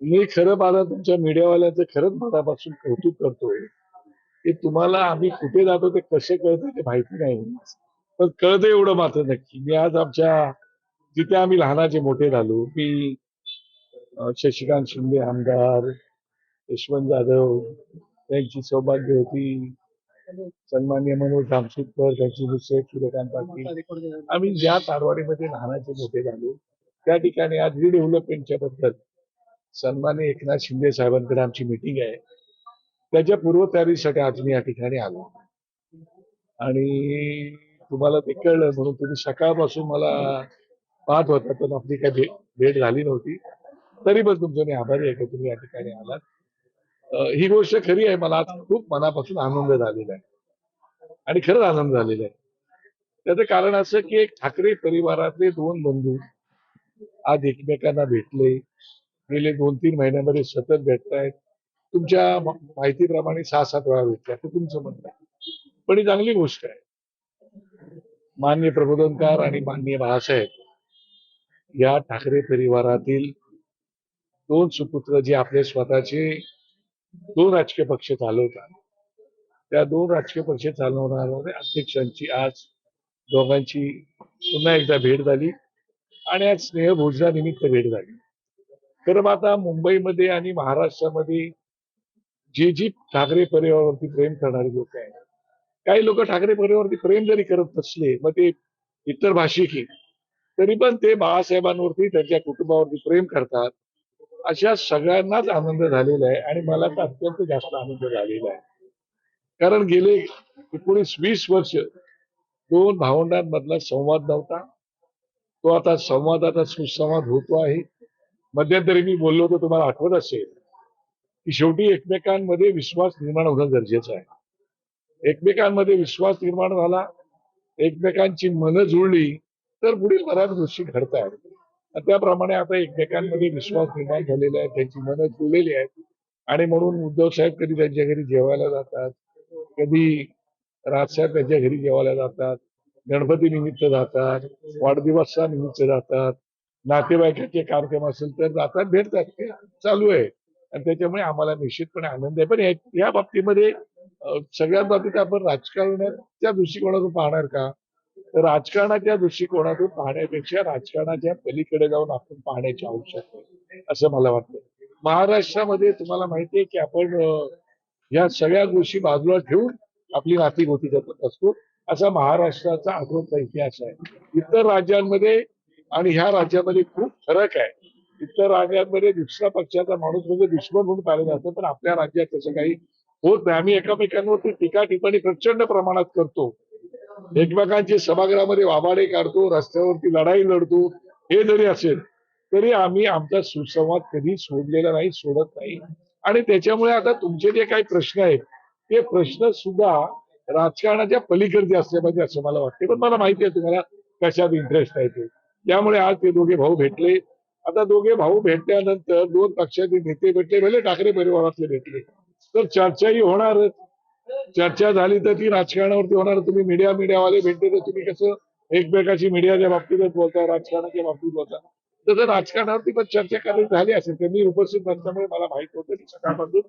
मी खरं मला तुमच्या मीडियावाल्यांचं खरंच मनापासून कौतुक करतोय. की तुम्हाला आम्ही कुठे जातो ते कसे कळते ते माहिती नाही. पण कळतं एवढं मात्र नक्की. मी आज आमच्या जिथे आम्ही लहानाचे मोठे झालो मी शशिकांत शिंदे आमदार यशवंत जाधव त्यांची सौभाग्य होती. सन्मान्य मनोज धामशेटकर त्यांची दुसरे सूर्यकांत पाटील. आम्ही ज्या तारवाडीमध्ये लहानाचे मोठे झालो त्या ठिकाणी आज रिडेव्हलपमेंटच्या बद्दल सन्मान्य एकनाथ शिंदे साहेबांकडे आमची मिटिंग आहे. त्याच्या पूर्वतयारीसाठी आज मी या ठिकाणी आलो. आणि तुम्हाला ते कळलं म्हणून तुम्ही सकाळपासून मला पाहत होता पण आपली काही भेट भेट झाली नव्हती. तरी पण तुमचं मी आभारी आहे की तुम्ही या ठिकाणी आलात. ही गोष्ट खरी आहे मला आज खूप मनापासून आनंद झालेला आहे. आणि खरंच आनंद झालेला आहे. त्याचं कारण असं की एक ठाकरे परिवारातले दोन बंधू आज एकमेकांना भेटले. गेले दोन तीन महिन्यामध्ये सतत भेटतायत तुमच्या माहितीप्रमाणे सहा सात वेळा भेटतात ते तुमचं म्हणणं आहे. पण ही चांगली गोष्ट आहे. मान्य प्रबोधनकार आणि मान्य बाळासाहेब या ठाकरे परिवारातील दोन सुपुत्र जे आपले स्वतःचे दोन राजकीय पक्ष चालवतात त्या दोन राजकीय पक्ष चालवणाऱ्या अध्यक्षांची आज दोघांची पुन्हा एकदा भेट झाली आणि आज स्नेहभोजनानिमित्त भेट झाली. तर मग आता मुंबईमध्ये आणि महाराष्ट्रामध्ये जे जी ठाकरे परिवारावरती प्रेम करणारी लोक आहेत काही लोक ठाकरे परिवारावरती प्रेम जरी करत नसले मग ते इतर भाषिक तरी पण ते बाळासाहेबांवरती त्यांच्या कुटुंबावरती प्रेम करतात. अशा सगळ्यांनाच आनंद झालेला आहे आणि मला तर अत्यंत जास्त आनंद झालेला आहे. कारण गेले एकोणीस वीस वर्ष दोन भावंडांमधला संवाद नव्हता. तो आता संवादाचा सुसंवाद होतो आहे. मध्यंतरी मी बोललो होतो तुम्हाला आठवत असेल की शेवटी एकमेकांमध्ये विश्वास निर्माण होणं गरजेचं आहे. एकमेकांमध्ये विश्वास निर्माण झाला एकमेकांची मनं जुळली तर पुढील बऱ्याच गोष्टी घडतात त्याप्रमाणे आता एकमेकांमध्ये विश्वास निर्माण झालेला आहे त्यांची मनं जुळलेली आहेत. आणि म्हणून उद्धव साहेब कधी त्यांच्या घरी जेवायला जातात कधी राजसाहेब त्यांच्या घरी जेवायला जातात गणपती निमित्त जातात वाढदिवसा निमित्त जातात नातेवाईकाचे कार्यक्रम असेल तर जातात भेटतात. हे चालू आहे. आणि त्याच्यामुळे आम्हाला निश्चितपणे आनंद आहे. पण या- बाबतीमध्ये सगळ्या बाबतीत आपण राजकारणाच्या दृष्टिकोनातून पाहणार का? तर राजकारणाच्या दृष्टिकोनातून पाहण्यापेक्षा राजकारणाच्या पलीकडे जाऊन आपण पाहण्याची आवश्यकता आहे असं मला वाटतं. महाराष्ट्रामध्ये तुम्हाला माहिती आहे की आपण या सगळ्या गोष्टी बाजूला ठेवून आपली नाती गोती जपत असतो. असा महाराष्ट्राचा अग्रोचा इतिहास आहे. इतर राज्यांमध्ये आणि ह्या राज्यामध्ये खूप फरक आहे. इतर राज्यांमध्ये दुसऱ्या पक्षाचा माणूस म्हणजे दुश्मन म्हणून पाहिलं जातं पण आपल्या राज्यात तसं काही होत नाही. आम्ही एकमेकांवरती टीका टिप्पणी प्रचंड प्रमाणात करतो. एकमेकांचे सभागृहामध्ये वाबाडे काढतो रस्त्यावरती लढाई लढतो हे जरी असेल तरी आम्ही आमचा सुसंवाद कधी सोडलेला नाही सोडत नाही. आणि त्याच्यामुळे आता तुमचे जे काही प्रश्न आहेत ते प्रश्न सुद्धा राजकारणाच्या पलीकडचे असले पाहिजे असं मला वाटते. पण मला माहिती आहे तुम्हाला कशात इंटरेस्ट आहे ते. त्यामुळे आज ते दोघे भाऊ भेटले. आता दोघे भाऊ भेटल्यानंतर दोन पक्षाचे नेते भेटले भले ठाकरे परिवारातले भेटले तर चर्चाही होणार चर्चा झाली तर ती राजकारणावरती होणार. तुम्ही मीडिया मीडियावाले भेटले तर तुम्ही कसं एकमेकाची मीडियाच्या बाबतीतच बोलता राजकारणाच्या बाबतीत बोलता. तसं राजकारणावरती पण चर्चा करायची झाली असेल? तर मी उपस्थित नसल्यामुळे मला माहीत होतं की सकाळपासून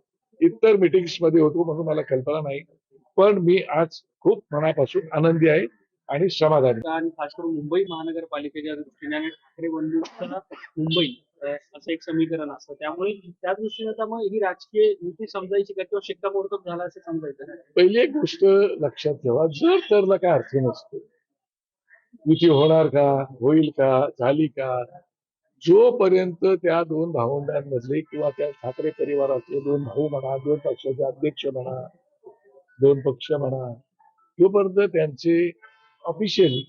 इतर मिटिंग्समध्ये होतो म्हणून मला कल्पना नाही. पण मी आज खूप मनापासून आनंदी आहे. आणि समाधानी आणि खास करून मुंबई महानगरपालिकेच्या दृष्टीने आणि ठाकरे बंधूंचं मुंबई असं एक समीकरण असतं त्यामुळे त्या दृष्टीने आता मग ही राजकीय युती समजायची का किंवा शिक्कामोर्तब झाला असं समजायचं? पहिली एक गोष्ट लक्षात ठेवा जर तरला काय अर्थ नसतो युती होणार का होईल का झाली का जोपर्यंत त्या दोन भावंडांमधले किंवा त्या ठाकरे परिवारातले दोन भाऊ म्हणा दोन पक्षाचे अध्यक्ष म्हणा दोन पक्ष म्हणा जोपर्यंत त्यांचे ऑफिशियली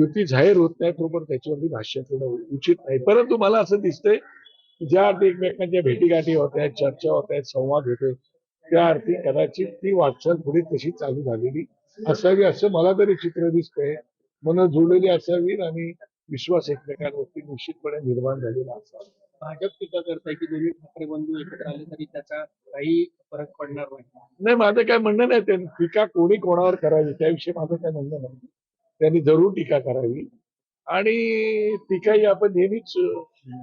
युती जाहीर होत नाही बरोबर त्याच्यावरती भाष्य करणं उचित नाही. परंतु मला असं दिसतंय की ज्या अर्थी एकमेकांच्या भेटीगाठी होत आहेत चर्चा होत आहेत संवाद होतोय त्या अर्थी कदाचित ती वाटचाल पुढे तशी चालू झालेली असावी असं मला तरी चित्र दिसतंय. मन जुळलेली असावी आणि विश्वास एकमेकांवरती निश्चितपणे निर्माण झालेला असावा. भाजप टीका करताय की दोन्ही ठाकरे बंधू एकत्र आले तरी त्याचा काही फरक पडणार नाही. नाही माझं काय म्हणणं नाही त्यांनी टीका कोणी कोणावर करावी त्याविषयी माझं काय म्हणणं नाही. त्यांनी जरूर टीका करावी. आणि टीकाही आपण नेहमीच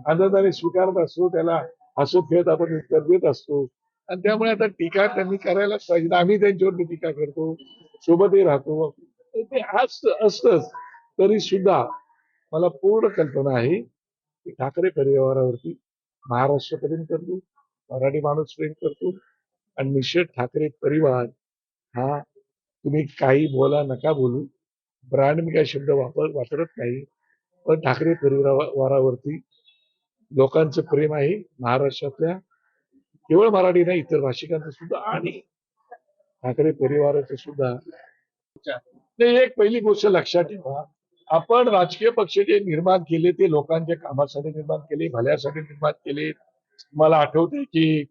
आनंदाने स्वीकारत असतो त्याला हसू खेळत आपण उत्तर देत असतो. आणि त्यामुळे आता टीका त्यांनी करायलाच पाहिजे. आम्ही त्यांच्यावरती टीका करतो सोबतही राहतो. ते असत असतच तरी सुद्धा मला पूर्ण कल्पना आहे ठाकरे परिवारावरती महाराष्ट्र प्रेम करतो मराठी माणूस प्रेम करतो आणि निषेध ठाकरे परिवार हा तुम्ही काही बोला नका बोलू. ब्रँड मी काही शब्द वापर वापरत नाही पण ठाकरे परिवारावरती लोकांचं प्रेम आहे. महाराष्ट्रातल्या केवळ मराठी नाही इतर भाषिकांचं सुद्धा आणि ठाकरे परिवाराचं सुद्धा. नाही एक पहिली गोष्ट लक्षात ठेवा. आपण राजकीय पक्ष जे निर्माण केले ते लोकांच्या कामासाठी निर्माण केले भल्यासाठी निर्माण केले. मला आठवते की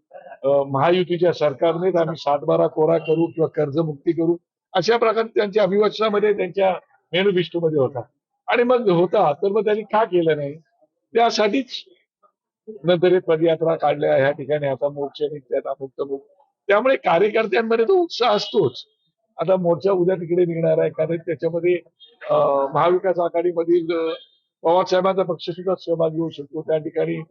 महायुतीच्या सरकारनेच आम्ही सातबारा कोरा करू किंवा कर्जमुक्ती करू अशा प्रकारे त्यांच्या अभिवचनामध्ये त्यांच्या मेनिफेस्टोमध्ये होता. आणि मग होता तर मग त्यांनी का केलं नाही? त्यासाठीच नंतर पदयात्रा काढल्या ह्या ठिकाणी आता मोर्चे निघतात अमुक तमुक त्यामुळे कार्यकर्त्यांमध्ये तो उत्साह असतोच. आता मोर्चा उद्या तिकडे निघणार आहे कारण त्याच्यामध्ये महाविकास आघाडीमधील पवार साहेबांचा पक्ष सुद्धा सहभागी होऊ शकतो. त्या ठिकाणी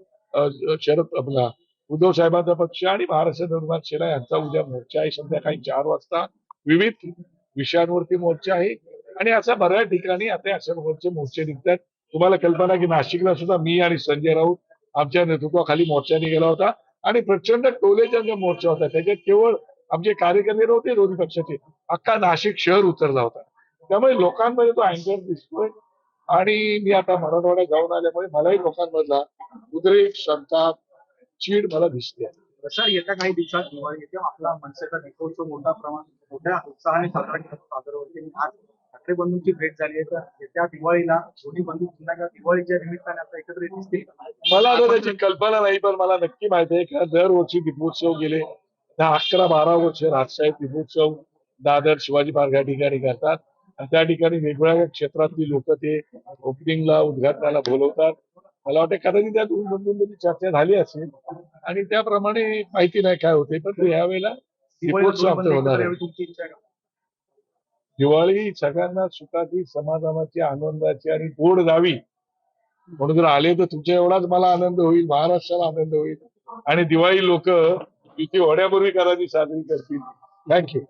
शरद आपला उद्धव साहेबांचा पक्ष आणि महाराष्ट्र निर्माण सेना यांचा उद्या मोर्चा आहे. संध्याकाळी चार वाजता विविध विषयांवरती मोर्चा आहे. आणि अशा बऱ्याच ठिकाणी आता अशा प्रकारचे मोर्चे निघतात. तुम्हाला कल्पना की नाशिकला सुद्धा मी आणि संजय राऊत आमच्या नेतृत्वाखाली मोर्चा निघाला होता. आणि प्रचंड टोलेचा जो मोर्चा होता त्याच्यात केवळ आमचे कार्यकर्ते नव्हते दोन्ही पक्षाचे. अख्खा नाशिक शहर उतरला होता. त्यामुळे लोकांमध्ये तो अँकर दिसतोय. आणि मी आता मराठवाड्यात जाऊन आल्यामुळे मलाही लोकांमधला उद्रेक संताप चीड मला दिसते. सर येत्या काही दिवसात दिवाळी येते. आपला मनसेचा दीपोत्सव मोठा प्रमाण मोठ्या उत्साहाने साजरा सादरवरती आणि आज ठाकरे बंधूंची भेट झाली आहे. तर येत्या दिवाळीला दोन्ही बंधू पुन्हा दिवाळीच्या निमित्ताने आता एकत्र दिसतील मला आता त्याची कल्पना नाही पण मला नक्की माहिती आहे का दरवर्षी दीपोत्सव गेले. दहा अकरा बारा वर्ष राजसाहेब दीपोत्सव दादर शिवाजी पार्क या ठिकाणी करतात. त्या ठिकाणी वेगवेगळ्या क्षेत्रातली लोक ते ओपनिंगला उद्घाटनाला बोलवतात. मला वाटतं कदाचित त्या दोन बंधूंमध्ये चर्चा झाली असेल. आणि त्याप्रमाणे माहिती नाही काय होते पण यावेळेला दोन्ही बंधू आमचा होणार? दिवाळी सगळ्यांना सुखाची समाधानाची आनंदाची आणि गोड जावी म्हणून जर आले तर तुमच्या एवढाच मला आनंद होईल महाराष्ट्राला आनंद होईल. आणि दिवाळी लोक इथे वड्यापूर्वी कराची साजरी करतील. थँक्यू.